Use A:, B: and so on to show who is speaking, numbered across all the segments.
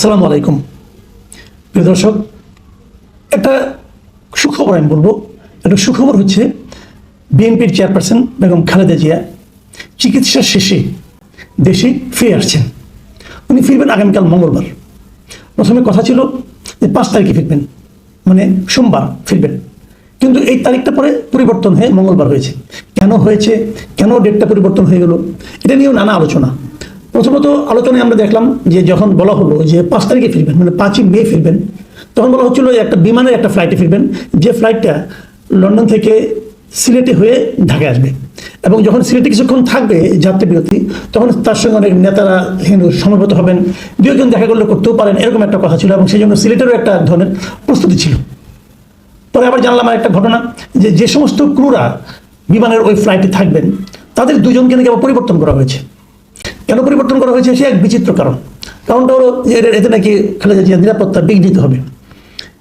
A: আসসালামু আলাইকুম। প্রিয় দর্শক, একটা সুখবর আমি বলব। একটা সুখবর হচ্ছে, বিএনপির চেয়ারপারসন বেগম খালেদা জিয়া চিকিৎসা শেষে দেশে ফিরে আসছেন। উনি ফিরবেন আগামীকাল মঙ্গলবার। প্রথমে কথা ছিল যে পাঁচ তারিখে ফিরবেন মানে সোমবার ফিরবেন। কিন্তু এই তারিখটা পরে পরিবর্তন হয়ে মঙ্গলবার হয়েছে। কেন হয়েছে, কেন ডেটটা পরিবর্তন হয়ে গেল, এটা নিয়েও নানা আলোচনা। প্রথমত আলোচনায় আমরা দেখলাম যে যখন বলা হলো যে পাঁচ তারিখে ফিরবেন মানে পাঁচই মে ফিরবেন, তখন বলা হচ্ছিল একটা বিমানের একটা ফ্লাইটে ফিরবেন, যে ফ্লাইটটা লন্ডন থেকে সিলেটে হয়ে ঢাকায় আসবে। এবং যখন সিলেটে কিছুক্ষণ থাকবে যাত্রী বিরতি, তখন তার সঙ্গে অনেক নেতারা হিন্দু সমবেত হবেন দু একজন দেখা করলে করতেও পারেন, এরকম একটা কথা ছিল এবং সেই জন্য সিলেটেরও একটা ধরনের প্রস্তুতি ছিল। পরে আবার জানলাম আর একটা ঘটনা, যে যে সমস্ত ক্রুরা বিমানের ওই ফ্লাইটে থাকবেন, তাদের দুজনকে নাকি আবার পরিবর্তন করা হয়েছে। কেন পরিবর্তন করা হয়েছে? সে এক বিচিত্র কারণ। কারণটা হলো এতে নাকি খালেদা জিয়ার নিরাপত্তা বিঘ্নিত হবে।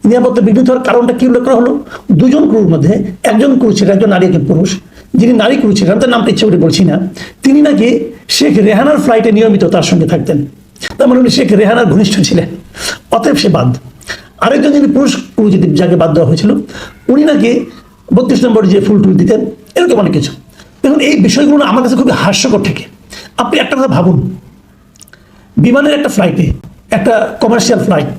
A: নিরাপত্তা বিঘ্নিত হওয়ার কারণটা কি উল্লেখ করা হলো? দুজন ক্রুর মধ্যে একজন ক্রু ছিলেন, একজন নারী একজন পুরুষ। যিনি নারী ক্রু ছিলেন, তার নামটা ইচ্ছে করে বলছি না। তিনি নাকি শেখ রেহানার ফ্লাইটে নিয়মিত তার সঙ্গে থাকতেন। তার মানে উনি শেখ রেহানার ঘনিষ্ঠ ছিলেন। অতএব সে বাদ। আরেকজন যিনি পুরুষ ক্রু যদি যাকে বাদ দেওয়া হয়েছিল, উনি নাকি বত্রিশ নম্বর যে ফুল টুল দিতেন, এরকম অনেক কিছু। দেখুন, এই বিষয়গুলো আমার কাছে খুবই হাস্যকর থেকে। আপনি একটা কথা ভাবুন। বিমানের একটা ফ্লাইটে একটা কমার্শিয়াল ফ্লাইট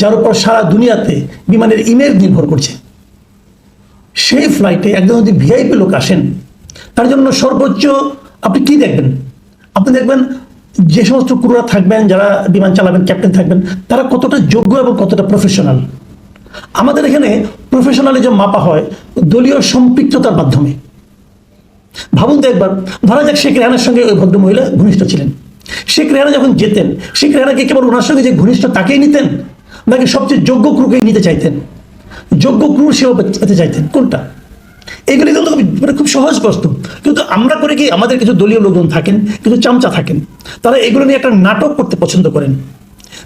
A: যার উপর সারা দুনিয়াতে বিমানের ইমেজ নির্ভর করছে। সেই ফ্লাইটে একজন যদি ভিআইপি লোক আসেন, তার জন্য সর্বোচ্চ আপনি কি দেখবেন? আপনি দেখবেন যে সমস্ত ক্রুরা থাকবেন, যারা বিমান চালাবেন ক্যাপ্টেন থাকবেন, তারা কতটা যোগ্য এবং কতটা প্রফেশনাল আমাদের এখানে প্রফেশনালিজম মাপা হয় দলীয় সম্পৃক্ততার মাধ্যমে। ভাবুন তো একবার, ধরা যাক শেখ রেহানার সঙ্গে ওই ভদ্রমহিলা ঘনিষ্ঠ ছিলেন। শেখ রেহানা যখন যেতেন শেখ রেহানাকে কেবল ওনার সঙ্গে যে ঘনিষ্ঠ তাকেই নিতেন, নাকি সবচেয়ে যোগ্য ক্রুকেই নিতে চাইতেন? যোগ্য ক্রু সেও পেতে চাইতেন, কোনটা? এগুলি কিন্তু মানে খুব সহজ প্রশ্ন কিন্তু আমরা করে কি, আমাদের কিছু দলীয় লোকজন থাকেন, কিছু চামচা থাকেন, তারা এগুলো নিয়ে একটা নাটক করতে পছন্দ করেন।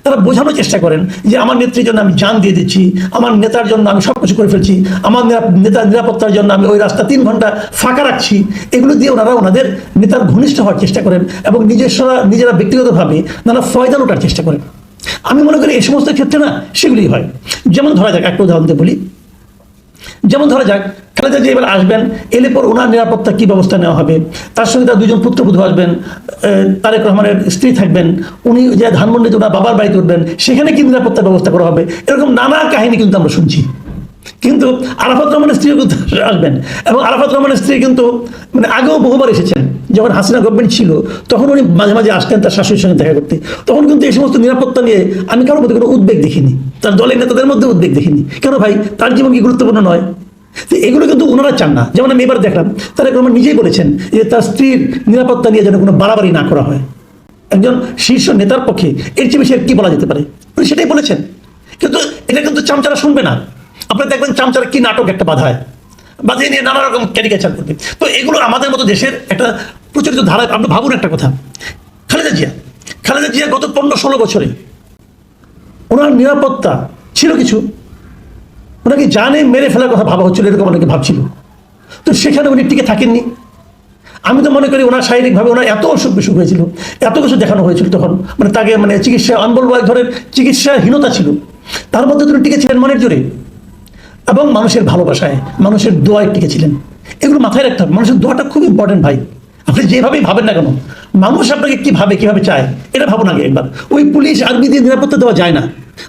A: তারা বোঝানোর চেষ্টা করেন যে আমার নেত্রীর জন্য আমি যান দিয়ে দিচ্ছি, আমার নেতার জন্য আমি সব কিছু করে ফেলছি, আমার নেতার নিরাপত্তার জন্য আমি ওই রাস্তা তিন ঘণ্টা ফাঁকা রাখছি। এগুলো দিয়ে ওনারা ওনাদের নেতার ঘনিষ্ঠ হওয়ার চেষ্টা করেন এবং নিজস্বরা নিজেরা ব্যক্তিগতভাবে নানা ফয়দা ওঠার চেষ্টা করেন। আমি মনে করি এই সমস্ত ক্ষেত্রে না সেগুলি হয়। যেমন ধরা যাক, একটা উদাহরণ বলি। যেমন ধরা যাক, খালেদা জিয়া এবার আসবেন, এলে পর ওনার নিরাপত্তা কি ব্যবস্থা নেওয়া হবে? তার সঙ্গে তার দুজন পুত্রবধূ আসবেন তারেক রহমানের স্ত্রী থাকবেন, উনি যে ধানমন্ডিতে ওনার বাবার বাড়িতে উঠবেন সেখানে কি নিরাপত্তার ব্যবস্থা করা হবে? এরকম নানা কাহিনী কিন্তু আমরা শুনছি। কিন্তু আরাফাত রহমানের স্ত্রী কিন্তু আসবেন এবং আরাফাত রহমানের স্ত্রী কিন্তু মানে আগেও বহুবার এসেছেন। যখন হাসিনা গভর্নমেন্ট ছিল, তখন উনি মাঝে মাঝে আসতেন তার শাশুড়ির সঙ্গে দেখা করতে। তখন কিন্তু এই সমস্ত নিরাপত্তা নিয়ে আমি কারোর মধ্যে কোনো উদ্বেগ দেখিনি। তার দলের নেতাদের মধ্যে উদ্বেগ দেখিনি। কেন ভাই? তার জীবন কি গুরুত্বপূর্ণ নয়? এগুলো কিন্তু ওনারা চান না। যেমন আমি এবার দেখলাম তারেক রহমান নিজেই বলেছেন যে তার স্ত্রীর নিরাপত্তা নিয়ে যেন কোনো বাড়াবাড়ি না করা হয়। একজন শীর্ষ নেতার পক্ষে এর চেয়ে বেশি আর কি বলা যেতে পারে? উনি সেটাই বলেছেন। কিন্তু এটা কিন্তু চামচারা শুনবে না। আপনারা দেখবেন চামচারা কি নাটক একটা বাধায় বাধিয়ে নিয়ে নানা রকম ক্যারিকেচার করবে। তো এগুলো আমাদের মতো দেশের একটা প্রচলিত ধারায় আপনি ভাবুন একটা কথা। খালেদা জিয়া। খালেদা জিয়া গত পনেরো ষোলো বছরে ওনার নিরাপত্তা ছিল কিছু। ওনাকে জানে, মেরে ফেলার কথা ভাবা হচ্ছিল, এরকম অনেকে ভাবছিল। তো সেখানে উনি টিকে থাকেননি। আমি তো মনে করি ওনার শারীরিকভাবে ওনার এত অসুখ বিসুখ হয়েছিল, এত কিছু দেখানো হয়েছিল তখন। মানে তাকে মানে চিকিৎসা আমি বলব এক ধরনের চিকিৎসাহীনতা ছিল। তার মধ্যে তিনি টিকেছিলেন মনের জোরে এবং মানুষের ভালোবাসায়, মানুষের দোয়ায় টিকেছিলেন। এগুলো মাথায় রাখতে হবে। মানুষের দোয়াটা খুব ইম্পর্টেন্ট ভাই। আপনি যেভাবেই ভাবেন না কেন মানুষ আপনাকে কি ভাবে কীভাবে চায়, এটা ভাবুন আগে একবার। ওই পুলিশ আর্মি দিয়ে নিরাপত্তা দেওয়া যায় না।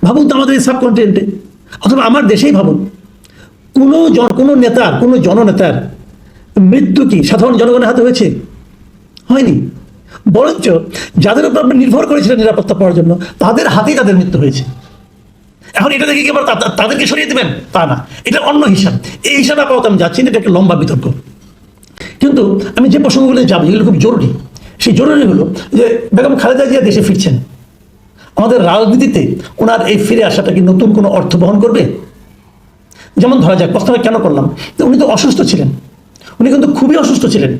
A: ভাবুন তো আমাদের এই সাবকন্টিনেন্টে। অথবা আমার দেশেই ভাবুন। কোনো জন, কোনো নেতা, কোনো জননেতার মৃত্যু কি সাধারণ জনগণের হাতে হয়েছে? হয়নি। বরঞ্চ যাদের উপর আপনি নির্ভর করেছিলেন নিরাপত্তা পাওয়ার জন্য, তাদের হাতেই তাদের মৃত্যু হয়েছে। এখন এটা দেখে কি আবার তাদেরকে সরিয়ে দেবেন? তা না। এটা অন্য হিসাব। এই হিসাবে আপাতত আমি যাচ্ছি না, এটা একটা লম্বা বিতর্ক। কিন্তু আমি যে প্রসঙ্গগুলো যাব, এগুলো খুব জরুরি। সেই জরুরি হলো যে বেগম খালেদা জিয়া দেশে ফিরছেন। আমাদের রাজনীতিতে ওনার এই ফিরে আসাটা কি নতুন কোনো অর্থ বহন করবে? যেমন ধরা যাক প্রশ্নটা কেন করলাম? উনি তো অসুস্থ ছিলেন। উনি কিন্তু খুবই অসুস্থ ছিলেন।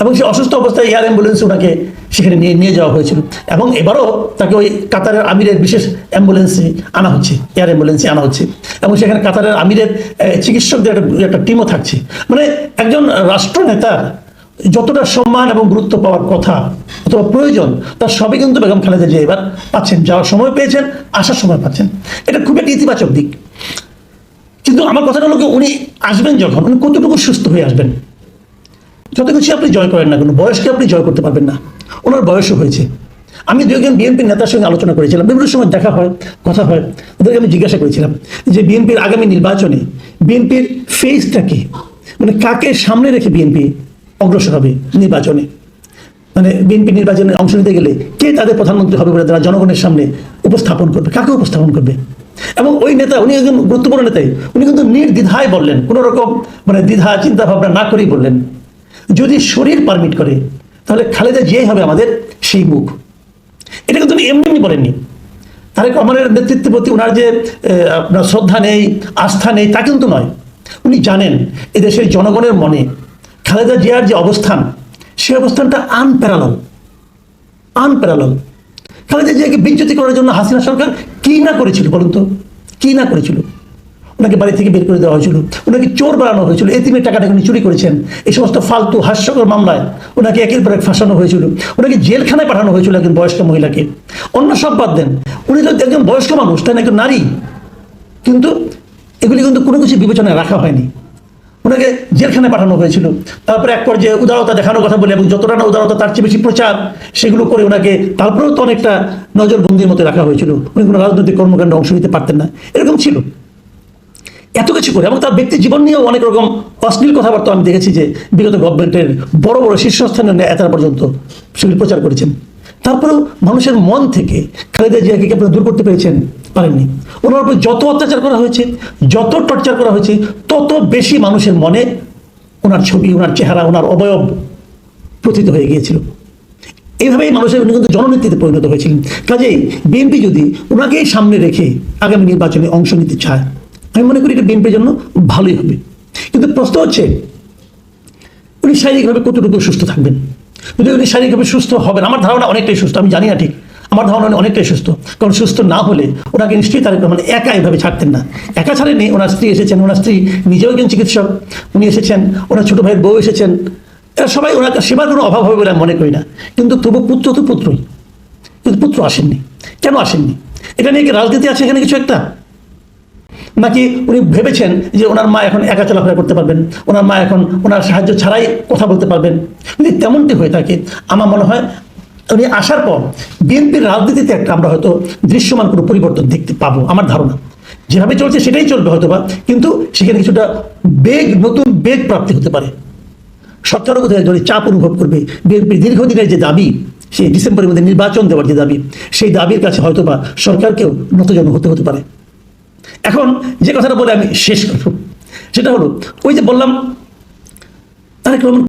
A: এবং সেই অসুস্থ অবস্থায় এয়ার অ্যাম্বুলেন্সে ওনাকে সেখানে নিয়ে নিয়ে যাওয়া হয়েছিল। এবং এবারও তাকে ওই কাতারের আমিরের বিশেষ অ্যাম্বুলেন্সে আনা হচ্ছে, এয়ার অ্যাম্বুলেন্সে আনা হচ্ছে। এবং সেখানে কাতারের আমিরের চিকিৎসকদের একটা একটা টিমও থাকছে। মানে একজন রাষ্ট্রনেতার যতটা সম্মান এবং গুরুত্ব পাওয়ার কথা অথবা প্রয়োজন, তার সবই কিন্তু বেগম খালেদা জিয়া এবার পাচ্ছেন। যাওয়ার সময় পেয়েছেন, আসার সময় পাচ্ছেন। এটা খুব একটা ইতিবাচক দিক। কিন্তু আমার কথাটা হলো উনি আসবেন যখন, উনি কতটুকু সুস্থ হয়ে আসবেন? যত কিছু আপনি জয় করেন না কোনো, বয়সকে আপনি জয় করতে পারবেন না। ওনার বয়সও হয়েছে। আমি দু একজন বিএনপির নেতার সঙ্গে আলোচনা করেছিলাম, বিভিন্ন সময় দেখা হয়, কথা হয়, ওদেরকে আমি জিজ্ঞাসা করেছিলাম যে বিএনপির আগামী নির্বাচনে বিএনপির ফেসটা কি? মানে কাকে সামনে রেখে বিএনপি অগ্রসর হবে নির্বাচনে। মানে বিএনপি নির্বাচনে অংশ নিতে গেলে কে তাদের প্রধানমন্ত্রী হবে বলে তারা জনগণের সামনে উপস্থাপন করবে? কাকে উপস্থাপন করবে? এবং ওই নেতা, উনি একজন গুরুত্বপূর্ণ নেতাই উনি কিন্তু নির্দ্বিধায় বললেন, কোনো রকম মানে দ্বিধা চিন্তা ভাবনা না করেই বললেন। যদি শরীর পারমিট করে, তাহলে খালেদা জিয়াই হবে আমাদের সেই মুখ। এটা কিন্তু উনি এমনি এমনি বলেননি। তারেক রহমানের নেতৃত্বের প্রতি ওনার যে আপনার শ্রদ্ধা নেই, আস্থা নেই, তা কিন্তু নয়। উনি জানেন, এদেশের জনগণের মনে খালেদা জিয়ার যে অবস্থান সেই অবস্থানটা আনপ্যারালাল আনপ্যারালাল খালেদা জিয়াকে বিচ্যুতি করার জন্য হাসিনা সরকার কি না করেছিল বলুন তো? কি না করেছিল? ওনাকে বাড়ি থেকে বের করে দেওয়া হয়েছিল, ওনাকে চোর বাড়ানো হয়েছিল, এতিমের টাকাটা উনি চুরি করেছেন। এই সমস্ত ফালতু, হাস্যকর মামলায় ওনাকে একের পর এক ফাঁসানো হয়েছিল। ওনাকে জেলখানায় পাঠানো হয়েছিল একজন বয়স্ক মহিলাকে। অন্য সব বাদ দেন, উনি তো একজন বয়স্ক মানুষ, তাই না? একজন নারী। কিন্তু এগুলি কিন্তু কোনো কিছু বিবেচনায় রাখা হয়নি। ওনাকে জেলখানায় পাঠানো হয়েছিল। তারপরে এক পর্যায়ে উদারতা দেখানোর কথা বলে এবং যতটা না উদারতা তার চেয়ে বেশি প্রচার, সেগুলো করে ওনাকে তারপরেও তো অনেকটা নজরবন্দির মতো রাখা হয়েছিল। উনি কোনো রাজনৈতিক কর্মকাণ্ডে অংশ নিতে পারতেন না। এরকম ছিল। এত কিছু করে এবং তার ব্যক্তি জীবন নিয়েও অনেক রকম অশ্লীল কথাবার্তা আমি দেখেছি যে বিগত গভর্নমেন্টের বড় বড় শীর্ষস্থানীয় নেতারা পর্যন্ত সেগুলি প্রচার করেছেন। তারপরেও মানুষের মন থেকে খালেদা জিয়াকে কি দূর করতে পেরেছেন? পারেননি। ওনার উপর যত অত্যাচার করা হয়েছে, যত টর্চার করা হয়েছে, তত বেশি মানুষের মনে ওনার ছবি, ওনার চেহারা, ওনার অবয়ব প্রথিত হয়ে গিয়েছিল। এইভাবেই মানুষের উনি কিন্তু জননেত্রীতে পরিণত হয়েছিলেন কাজেই বিএনপি যদি ওনাকেই সামনে রেখে আগামী নির্বাচনে অংশ নিতে চায়, আমি মনে করি এটা বিএনপির জন্য ভালোই হবে। কিন্তু প্রশ্ন হচ্ছে, উনি শারীরিকভাবে কতটুকু সুস্থ থাকবেন? যদি উনি শারীরিকভাবে সুস্থ হবেন, আমার ধারণা অনেকটাই সুস্থ, আমি জানি না ঠিক। আমার ধারণা অনেকটাই সুস্থ। কারণ সুস্থ না হলে ওনাকে নিশ্চয়ই তার মানে একা এভাবে ছাড়তেন না। একা ছাড়েনি ওনার স্ত্রী এসেছেন, ওনার স্ত্রী নিজেও একজন চিকিৎসক, উনি এসেছেন, ওনার ছোট ভাইয়ের বউ এসেছেন। এরা সবাই ওনার সেবার কোনো অভাব হবে বলে আমি মনে করি না। কিন্তু তবু পুত্র তো পুত্রই। কিন্তু পুত্র আসেননি। কেন আসেননি? এটা নিয়ে কি রাজনীতি আছে এখানে কিছু একটা? নাকি উনি ভেবেছেন যে ওনার মা এখন একা চলাফেরা করতে পারবেন? ওনার মা এখন ওনার সাহায্য ছাড়াই কথা বলতে পারবেন? যদি তেমনটি হয়ে থাকে, আমার মনে হয় উনি আসার পর বিএনপির রাজনীতিতে একটা আমরা হয়তো দৃশ্যমান কোনো পরিবর্তন দেখতে পাবো, আমার ধারণা। যেভাবে চলছে সেটাই চলবে হয়তো বা কিন্তু সেখানে কিছুটা বেগ, নতুন বেগ প্রাপ্তি হতে পারে। সরকারও বোধহয় ধরে চাপ অনুভব করবে বিএনপির দীর্ঘদিনের যে দাবি, সেই ডিসেম্বরের মধ্যে নির্বাচন দেওয়ার যে দাবি, সেই দাবির কাছে হয়তো বা সরকারকেও নতজন হতে হতে পারে। এখন যে কথাটা বলে আমি শেষ করব, সেটা হলো, ওই যে বললাম, তারেক রহমান